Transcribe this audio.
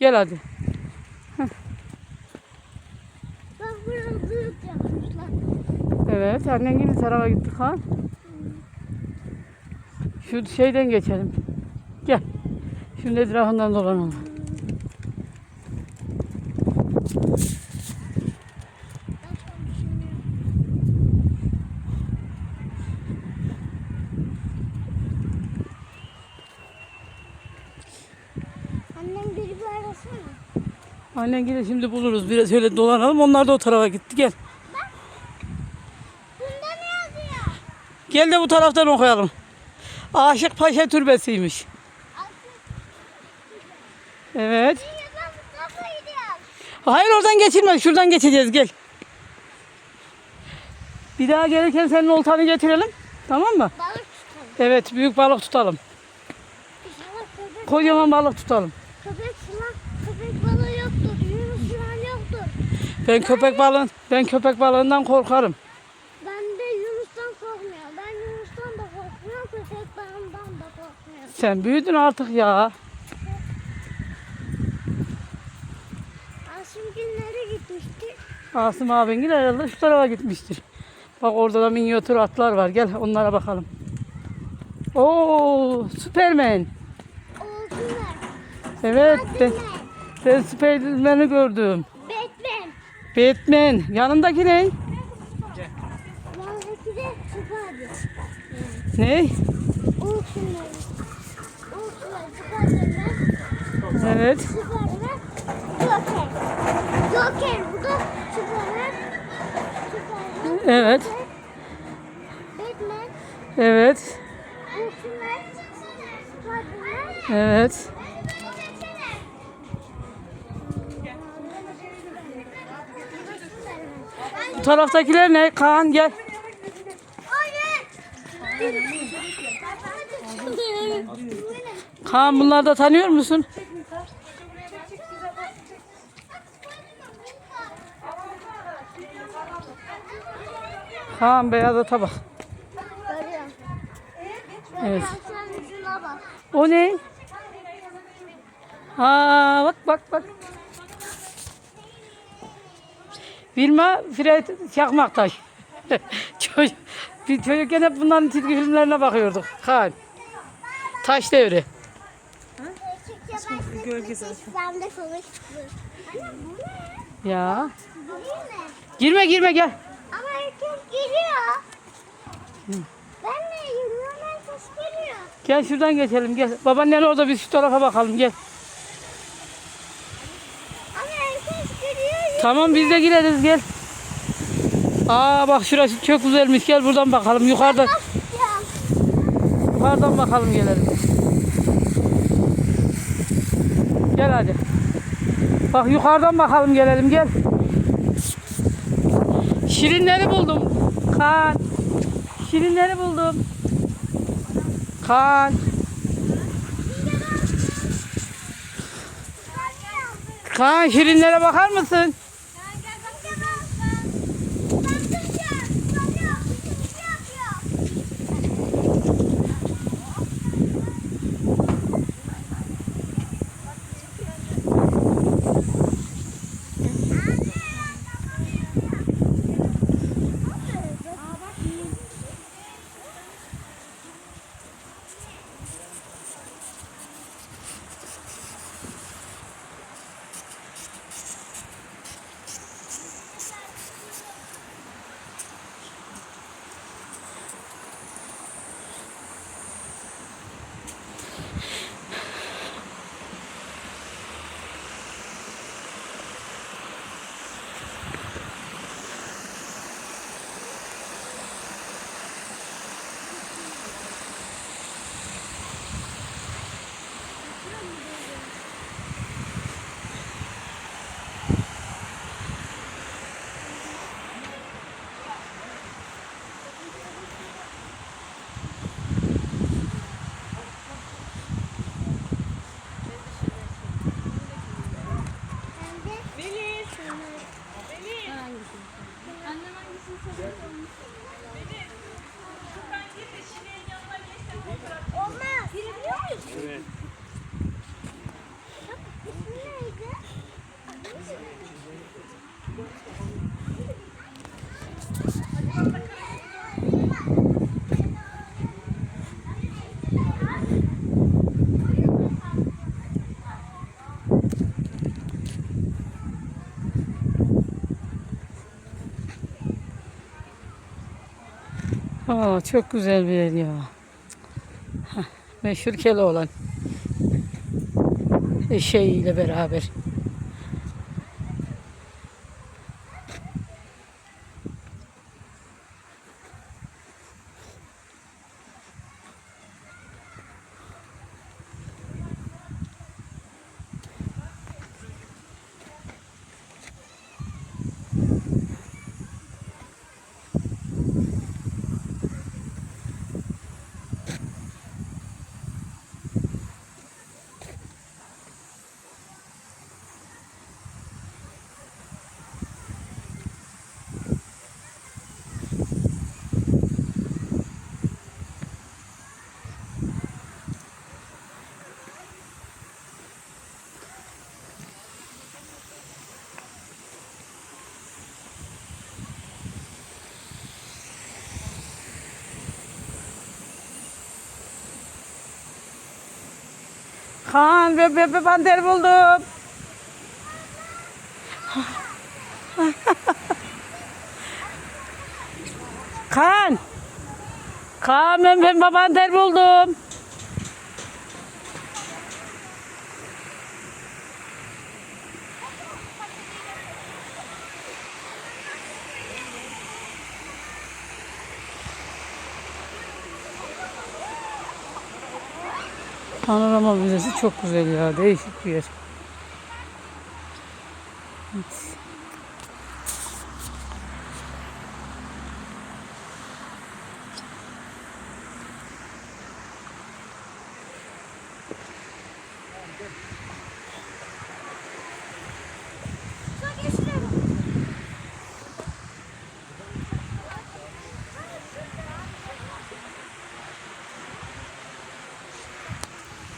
Gel hadi. Bak burada büyük yapmışlar. Evet annen yine tarafa gittik ha. Şu şeyden geçelim. Gel. Şunun etrafından dolanalım. Annem bir arasana. Annen yine şimdi buluruz. Biraz öyle dolanalım. Onlar da o tarafa gitti. Gel. Bunda ne yazıyor? Gel de bu taraftan okuyalım. Aşık Paşa Türbesi'ymiş. Evet. Hayır oradan geçilmez. Şuradan geçeceğiz. Gel. Bir daha gelirken senin oltanı getirelim. Tamam mı? Balık tutalım. Evet. Büyük balık tutalım. Kocaman balık tutalım. Ben köpek balığın, ben köpek balığından korkarım. Ben de Yunus'tan korkmuyorum. Ben Yunus'tan da korkmuyorum. Köpek balığından da korkmuyorum. Sen büyüdün artık ya. Asim günleri gitmişti. Asım abin herhalde şu tarafa gitmiştir. Bak orada da minyatür atlar var. Gel onlara bakalım. Oo, Süpermen. O günler. Evet, ben, ben Süpermen'i gördüm. Batman. Yanındaki ne? Yanındaki de Süperdi. Ne? O günler Süperman. Evet. Süperman. Joker. Joker. Bu da Süperman. Süperman. Evet. Batman. Evet. Günler. Süperman. Evet. Taraftakiler ne? Kaan gel. Kaan bunları da tanıyor musun? Kaan beyaz ata bak. Evet. O ne? Aa bak bak bak. Vilma Fred Çakmaktaş. çocuk, bir çocukken hep bunların çizgi filmlerine bakıyorduk. Kaan. Taş devri. Ya. Girme girme gel. Ama herkes geliyor. Ben de yürüyorum herkes geliyor. Gel şuradan geçelim gel. Babaannen orada biz şu tarafa bakalım gel. Ama herkes geliyor. Tamam biz de gireriz gel. Aa bak şurası çok güzelmiş. Gel buradan bakalım. Yukarıdan Ya. yukarıdan bakalım gelelim. Gel hadi. Bak yukarıdan bakalım gelelim gel. Şirinleri buldum. Kaan. Şirinleri buldum. Kaan. Kaan şirinlere bakar mısın? Aa, çok güzel bir yer ya. Meşhur Keloğlan. Eşeğiyle beraber. Kaan be be be panter buldum. Kaan. Kaan ben pembe panter buldum. Panorama Müzesi çok güzel ya. Değişik bir yer. Evet.